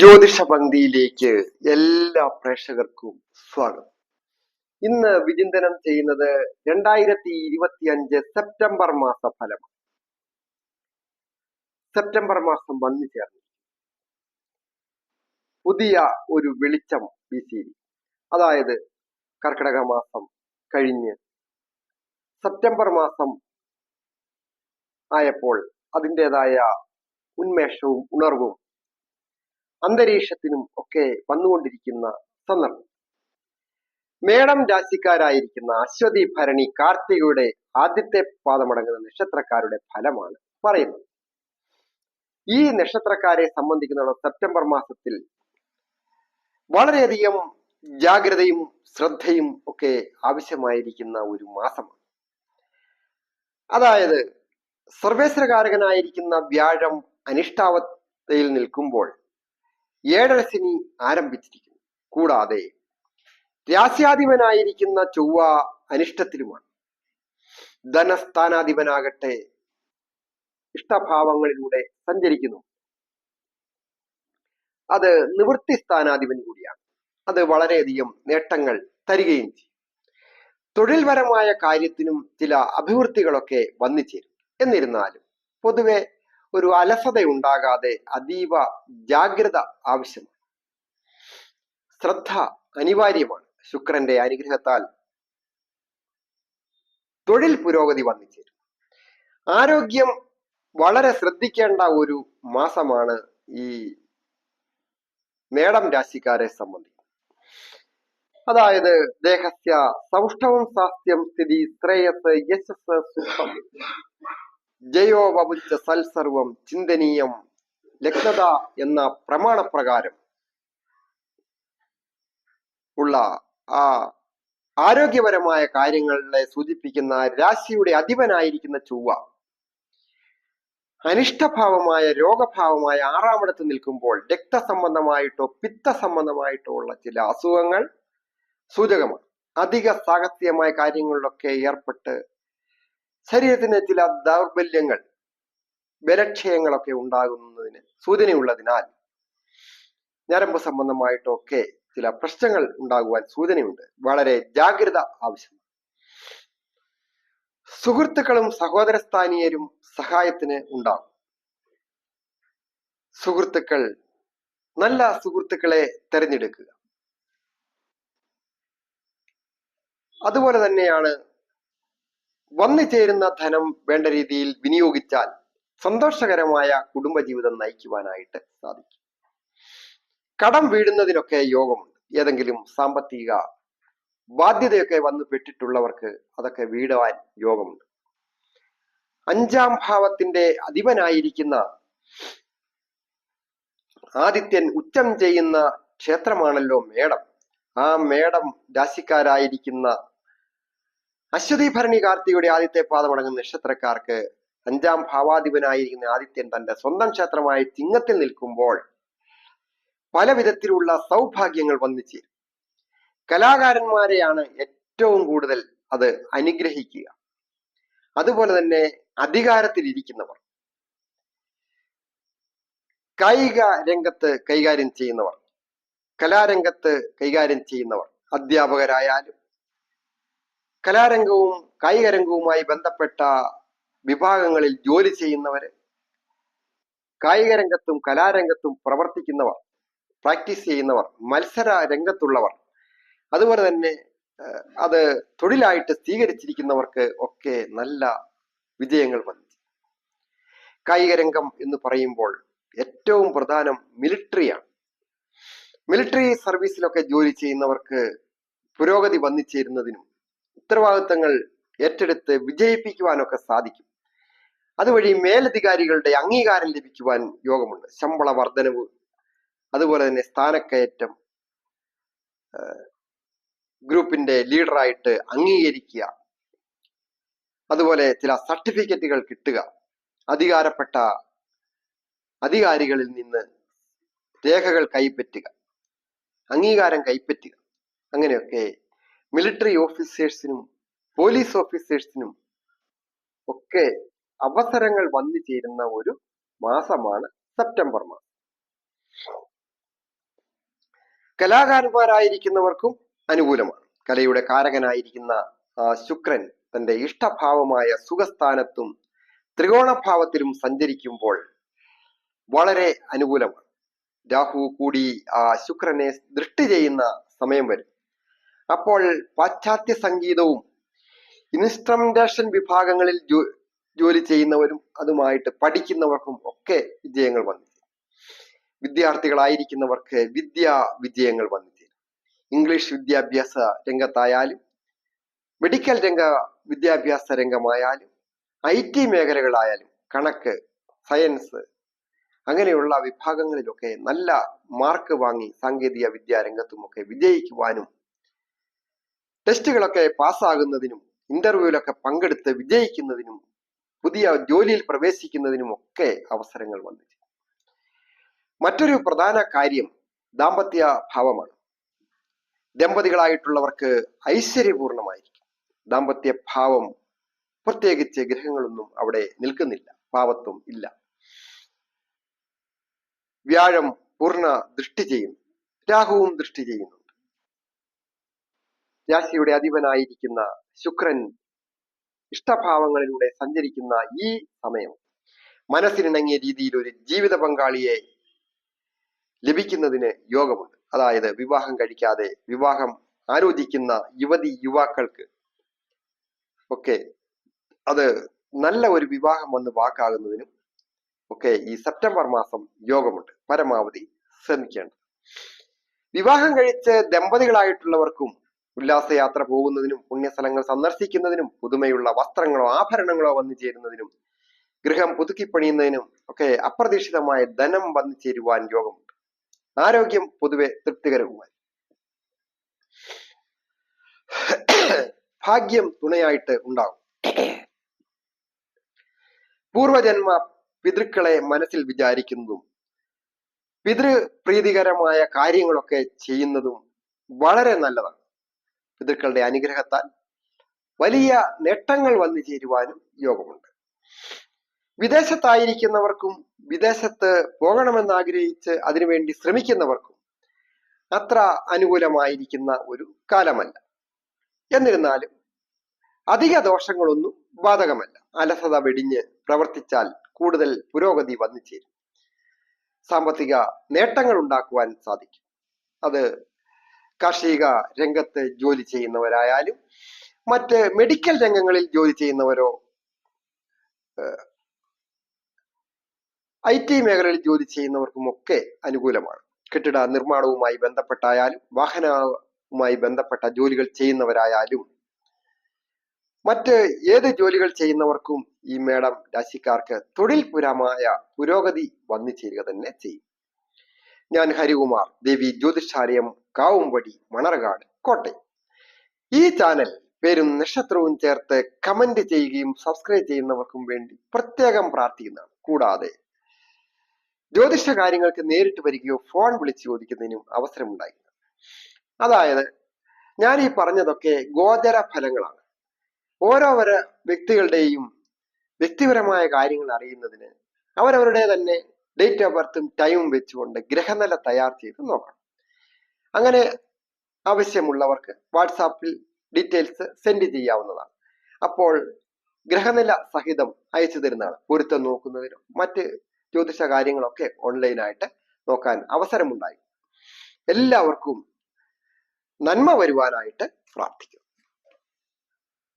ജ്യോതിഷ പങ്ക്തിയിലേക്ക് എല്ലാ പ്രേക്ഷകർക്കും സ്വാഗതം. ഇന്ന് വിചിന്തനം ചെയ്യുന്നത് രണ്ടായിരത്തി ഇരുപത്തി അഞ്ച് സെപ്റ്റംബർ മാസ ഫലം സെപ്റ്റംബർ മാസം വന്നു ചേർന്നു. പുതിയ ഒരു വെളിച്ചം വീശി അതായത് കർക്കിടക മാസം കഴിഞ്ഞ് സെപ്റ്റംബർ മാസം ആയപ്പോൾ അതിന്റെതായ ഉന്മേഷവും ഉണർവും അന്തരീക്ഷത്തിനും ഒക്കെ വന്നുകൊണ്ടിരിക്കുന്ന സന്ദർഭം. മേടം രാശിക്കാരായിരിക്കുന്ന അശ്വതി ഭരണി കാർത്തികയുടെ ആദ്യത്തെ പാദമടങ്ങുന്ന നക്ഷത്രക്കാരുടെ ഫലമാണ് പറയുന്നത്. ഈ നക്ഷത്രക്കാരെ സംബന്ധിക്കുന്ന സെപ്റ്റംബർ മാസത്തിൽ വളരെയധികം ജാഗ്രതയും ശ്രദ്ധയും ഒക്കെ ആവശ്യമായിരിക്കുന്ന ഒരു മാസമാണ്. അതായത് സർവേശ്വരകാരകനായിരിക്കുന്ന വ്യാഴം അനിഷ്ടാവസ്ഥയിൽ നിൽക്കുമ്പോൾ ഏഴര ശനി ആരംഭിച്ചിരിക്കുന്നു. കൂടാതെ രാസ്യാധിപനായിരിക്കുന്ന ചൊവ്വ അനിഷ്ടത്തിലുമാണ്. ധനസ്ഥാനാധിപനാകട്ടെ ഇഷ്ടഭാവങ്ങളിലൂടെ സഞ്ചരിക്കുന്നു. അത് നിവൃത്തി സ്ഥാനാധിപൻ കൂടിയാണ്. അത് വളരെയധികം നേട്ടങ്ങൾ തരികയും ചെയ്യും. തൊഴിൽപരമായ കാര്യത്തിനും ചില അഭിവൃദ്ധികളൊക്കെ വന്നു ചേരും എന്നിരുന്നാലും പൊതുവെ ഒരു അലസത ഉണ്ടാകാതെ അതീവ ജാഗ്രത ആവശ്യമാണ്. ശ്രദ്ധ അനിവാര്യമാണ്. ശുക്രന്റെ അനുഗ്രഹത്താൽ തൊഴിൽ പുരോഗതി വന്നിച്ചേരും. ചേരും ആരോഗ്യം വളരെ ശ്രദ്ധിക്കേണ്ട ഒരു മാസമാണ് ഈ മേടം രാശിക്കാരെ സംബന്ധിച്ച്. അതായത് ദേഹസ്യ സൗഷ്ഠവം സാസ്യം സ്ഥിതി ശ്രേയസ് യശസ് സുഖം. ജയോ സൽസർവം ചിന്തനീയം ലഗ്നത എന്ന പ്രമാണപ്രകാരം ഉള്ള ആ ആരോഗ്യപരമായ കാര്യങ്ങളെ സൂചിപ്പിക്കുന്ന രാശിയുടെ അധിപനായിരിക്കുന്ന ചൊവ്വ അനിഷ്ടഭാവമായ രോഗഭാവമായ ആറാമിടത്ത് നിൽക്കുമ്പോൾ രക്തസംബന്ധമായിട്ടോ പിത്ത സംബന്ധമായിട്ടോ ഉള്ള ചില അസുഖങ്ങൾ സൂചകമാണ്. അധിക സാഹസ്യമായ കാര്യങ്ങളിലൊക്കെ ഏർപ്പെട്ട് ശരീരത്തിന് ചില ദൗർബല്യങ്ങൾ ബലക്ഷയങ്ങളൊക്കെ ഉണ്ടാകുന്നതിന് സൂചനയുള്ളതിനാൽ ഞരമ്പ് സംബന്ധമായിട്ടൊക്കെ ചില പ്രശ്നങ്ങൾ ഉണ്ടാകുവാൻ സൂചനയുണ്ട്. വളരെ ജാഗ്രത ആവശ്യമാണ്. സുഹൃത്തുക്കളും സഹോദരസ്ഥാനീയരും സഹായത്തിന് ഉണ്ടാകും. സുഹൃത്തുക്കൾ നല്ല സുഹൃത്തുക്കളെ തിരഞ്ഞെടുക്കുക. അതുപോലെ തന്നെയാണ് വന്നു ചേരുന്ന ധനം വേണ്ട രീതിയിൽ വിനിയോഗിച്ചാൽ സന്തോഷകരമായ കുടുംബജീവിതം നയിക്കുവാനായിട്ട് സാധിക്കും. കടം വീഴുന്നതിനൊക്കെ യോഗമുണ്ട്. ഏതെങ്കിലും സാമ്പത്തിക ബാധ്യതയൊക്കെ വന്നു പെട്ടിട്ടുള്ളവർക്ക് അതൊക്കെ വീടുവാൻ യോഗമുണ്ട്. അഞ്ചാം ഭാവത്തിന്റെ അധിപനായിരിക്കുന്ന ആദിത്യൻ ഉച്ചം ചെയ്യുന്ന ക്ഷേത്രമാണല്ലോ മേടം. ആ മേടം രാശിക്കാരായിരിക്കുന്ന അശ്വതി ഭരണി കാർത്തിയുടെ ആദ്യത്തെ പാദമടങ്ങുന്ന നക്ഷത്രക്കാർക്ക് അഞ്ചാം ഭാവാധിപനായിരിക്കുന്ന ആദിത്യൻ തന്റെ സ്വന്തം ക്ഷേത്രമായ ചിങ്ങത്തിൽ നിൽക്കുമ്പോൾ പല വിധത്തിലുള്ള സൗഭാഗ്യങ്ങൾ വന്നു ചേരും. കലാകാരന്മാരെയാണ് ഏറ്റവും കൂടുതൽ അത് അനുഗ്രഹിക്കുക. അതുപോലെ തന്നെ അധികാരത്തിൽ ഇരിക്കുന്നവർ കായിക രംഗത്ത് കൈകാര്യം ചെയ്യുന്നവർ. കലാരംഗത്ത് കൈകാര്യം ചെയ്യുന്നവർ. അധ്യാപകരായാലും കലാരംഗവും കായിക രംഗവുമായി ബന്ധപ്പെട്ട വിഭാഗങ്ങളിൽ ജോലി ചെയ്യുന്നവര് കായിക രംഗത്തും കലാരംഗത്തും പ്രവർത്തിക്കുന്നവർ പ്രാക്ടീസ് ചെയ്യുന്നവർ മത്സര രംഗത്തുള്ളവർ അതുപോലെ തന്നെ അത് തൊഴിലായിട്ട് സ്വീകരിച്ചിരിക്കുന്നവർക്ക് ഒക്കെ നല്ല വിജയങ്ങൾ വന്നു. കായിക രംഗം എന്ന് പറയുമ്പോൾ ഏറ്റവും പ്രധാനം മിലിറ്ററിയാണ്. മിലിറ്ററി സർവീസിലൊക്കെ ജോലി ചെയ്യുന്നവർക്ക് പുരോഗതി വന്നു ചേരുന്നതിനും ഉത്തരവാദിത്തങ്ങൾ ഏറ്റെടുത്ത് വിജയിപ്പിക്കുവാനൊക്കെ സാധിക്കും. അതുവഴി മേലധികാരികളുടെ അംഗീകാരം ലഭിക്കുവാൻ യോഗമുണ്ട്. ശമ്പള വർധനവ് അതുപോലെ തന്നെ സ്ഥാനക്കയറ്റം ഗ്രൂപ്പിന്റെ ലീഡറായിട്ട് അംഗീകരിക്കുക അതുപോലെ ചില സർട്ടിഫിക്കറ്റുകൾ കിട്ടുക അധികാരപ്പെട്ട അധികാരികളിൽ നിന്ന് രേഖകൾ കൈപ്പറ്റുക അംഗീകാരം കൈപ്പറ്റുക അങ്ങനെയൊക്കെ മിലിറ്ററി ഓഫീസേഴ്സിനും പോലീസ് ഓഫീസേഴ്സിനും ഒക്കെ അവസരങ്ങൾ വന്നു ചേരുന്ന ഒരു മാസമാണ് സെപ്റ്റംബർ മാസം. കലാകാരന്മാരായിരിക്കുന്നവർക്കും അനുകൂലമാണ്. കലയുടെ കാരകനായിരിക്കുന്ന ശുക്രൻ തന്റെ ഇഷ്ടഭാവമായ സുഖസ്ഥാനത്തും ത്രികോണഭാവത്തിലും സഞ്ചരിക്കുമ്പോൾ വളരെ അനുകൂലമാണ്. രാഹു കൂടി ആ ശുക്രനെ ദൃഷ്ടി ചെയ്യുന്ന സമയം വരും. അപ്പോൾ പാശ്ചാത്യ സംഗീതവും ഇൻസ്ട്രുമെന്റേഷൻ വിഭാഗങ്ങളിൽ ജോലി ചെയ്യുന്നവരും അതുമായിട്ട് പഠിക്കുന്നവർക്കും ഒക്കെ വിജയങ്ങൾ വന്നു വിദ്യാർത്ഥികളായിരിക്കുന്നവർക്ക് വിദ്യാ വിജയങ്ങൾ വന്നു ഇംഗ്ലീഷ് വിദ്യാഭ്യാസ രംഗത്തായാലും മെഡിക്കൽ രംഗ വിദ്യാഭ്യാസ രംഗമായാലും ഐ ടി മേഖലകളായാലും കണക്ക് സയൻസ് അങ്ങനെയുള്ള വിഭാഗങ്ങളിലൊക്കെ നല്ല മാർക്ക് വാങ്ങി സാങ്കേതിക വിദ്യാരംഗത്തുമൊക്കെ വിജയിക്കുവാനും ടെസ്റ്റുകളൊക്കെ പാസ്സാകുന്നതിനും ഇന്റർവ്യൂവിലൊക്കെ പങ്കെടുത്ത് വിജയിക്കുന്നതിനും പുതിയ ജോലിയിൽ പ്രവേശിക്കുന്നതിനും ഒക്കെ അവസരങ്ങൾ വന്നു മറ്റൊരു പ്രധാന കാര്യം ദാമ്പത്യ ഭാവമാണ്. ദമ്പതികളായിട്ടുള്ളവർക്ക് ഐശ്വര്യപൂർണമായിരിക്കും. ദാമ്പത്യ ഭാവം പ്രത്യേകിച്ച് ഗ്രഹങ്ങളൊന്നും അവിടെ നിൽക്കുന്നില്ല. ഭാവത്വം ഇല്ല. വ്യാഴം പൂർണ ദൃഷ്ടി ചെയ്യുന്നു. രാഹുവും ദൃഷ്ടി ചെയ്യുന്നുണ്ട് രാശിയുടെ അധിപനായിരിക്കുന്ന ശുക്രൻ ഇഷ്ടഭാവങ്ങളിലൂടെ സഞ്ചരിക്കുന്ന ഈ സമയം മനസ്സിനിണങ്ങിയ രീതിയിൽ ഒരു ജീവിത പങ്കാളിയെ ലഭിക്കുന്നതിന് യോഗമുണ്ട്. അതായത് വിവാഹം കഴിക്കാതെ വിവാഹം ആലോചിക്കുന്ന യുവതി യുവാക്കൾക്ക് ഒക്കെ അത് നല്ല ഒരു വിവാഹം വന്ന് വാക്കാകുന്നതിനും ഒക്കെ ഈ സെപ്റ്റംബർ മാസം യോഗമുണ്ട്. പരമാവധി ശ്രമിക്കേണ്ടത്. വിവാഹം കഴിച്ച് ദമ്പതികളായിട്ടുള്ളവർക്കും ഉല്ലാസയാത്ര പോകുന്നതിനും പുണ്യസ്ഥലങ്ങൾ സന്ദർശിക്കുന്നതിനും പുതുമയുള്ള വസ്ത്രങ്ങളോ ആഭരണങ്ങളോ വന്നു ചേരുന്നതിനും ഗൃഹം പുതുക്കി പണിയുന്നതിനും ഒക്കെ അപ്രതീക്ഷിതമായ ധനം വന്നു ചേരുവാൻ യോഗമുണ്ട്. ആരോഗ്യം പൊതുവെ തൃപ്തികരവുമായി. ഭാഗ്യം തുണയായിട്ട് ഉണ്ടാകും പൂർവജന്മ പിതൃക്കളെ മനസ്സിൽ വിചാരിക്കുന്നതും പിതൃ പ്രീതികരമായ കാര്യങ്ങളൊക്കെ ചെയ്യുന്നതും വളരെ നല്ലതാണ്. പിതൃക്കളുടെ അനുഗ്രഹത്താൽ വലിയ നേട്ടങ്ങൾ വന്നു ചേരുവാനും യോഗമുണ്ട്. വിദേശത്തായിരിക്കുന്നവർക്കും വിദേശത്ത് പോകണമെന്ന് ആഗ്രഹിച്ച് അതിനുവേണ്ടി ശ്രമിക്കുന്നവർക്കും അത്ര അനുകൂലമായിരിക്കുന്ന ഒരു കാലമല്ല. എന്നിരുന്നാലും അധിക ദോഷങ്ങളൊന്നും ബാധകമല്ല. അലസത വെടിഞ്ഞ് പ്രവർത്തിച്ചാൽ കൂടുതൽ പുരോഗതി വന്നു ചേരും. സാമ്പത്തിക നേട്ടങ്ങൾ ഉണ്ടാക്കുവാൻ സാധിക്കും. അത് കാർഷിക രംഗത്ത് ജോലി ചെയ്യുന്നവരായാലും മറ്റ് മെഡിക്കൽ രംഗങ്ങളിൽ ജോലി ചെയ്യുന്നവരോ ഐ ടി മേഖലയിൽ ജോലി ചെയ്യുന്നവർക്കും ഒക്കെ അനുകൂലമാണ്. കെട്ടിട നിർമ്മാണവുമായി ബന്ധപ്പെട്ടായാലും വാഹനവുമായി ബന്ധപ്പെട്ട ജോലികൾ ചെയ്യുന്നവരായാലും മറ്റ് ഏത് ജോലികൾ ചെയ്യുന്നവർക്കും ഈ മേടം രാശിക്കാർക്ക് തൊഴിൽപുരമായ പുരോഗതി വന്നു ചേരുക തന്നെ ചെയ്യും. ഞാൻ ഹരികുമാർ. ദേവി ജ്യോതിഷാലയം കാവുംപടി മണർകാട് കോട്ടയം. ഈ ചാനൽ പേരും നക്ഷത്രവും ചേർത്ത് കമന്റ് ചെയ്യുകയും സബ്സ്ക്രൈബ് ചെയ്യുന്നവർക്കും വേണ്ടി പ്രത്യേകം പ്രാർത്ഥിക്കുന്നതാണ്. കൂടാതെ ജ്യോതിഷ കാര്യങ്ങൾക്ക് നേരിട്ട് വരികയോ ഫോൺ വിളിച്ച് ചോദിക്കുന്നതിനും അവസരമുണ്ടായി. അതായത് ഞാൻ ഈ പറഞ്ഞതൊക്കെ ഗോചര ഫലങ്ങളാണ്. ഓരോവര വ്യക്തികളുടെയും വ്യക്തിപരമായ കാര്യങ്ങൾ അറിയുന്നതിന് അവരവരുടെ തന്നെ ഡേറ്റ് ഓഫ് ബർത്തും ടൈമും വെച്ചുകൊണ്ട് ഗ്രഹനില തയ്യാർ ചെയ്ത് നോക്കണം. അങ്ങനെ ആവശ്യമുള്ളവർക്ക് വാട്സാപ്പിൽ ഡീറ്റെയിൽസ് സെൻഡ് ചെയ്യാവുന്നതാണ്. അപ്പോൾ ഗ്രഹനില സഹിതം അയച്ചു തരുന്നതാണ്. പൊരുത്തം നോക്കുന്നതിനും മറ്റ് ജ്യോതിഷ കാര്യങ്ങളൊക്കെ ഓൺലൈനായിട്ട് നോക്കാൻ അവസരമുണ്ടായി. എല്ലാവർക്കും നന്മ വരുവാനായിട്ട് പ്രാർത്ഥിക്കുന്നു.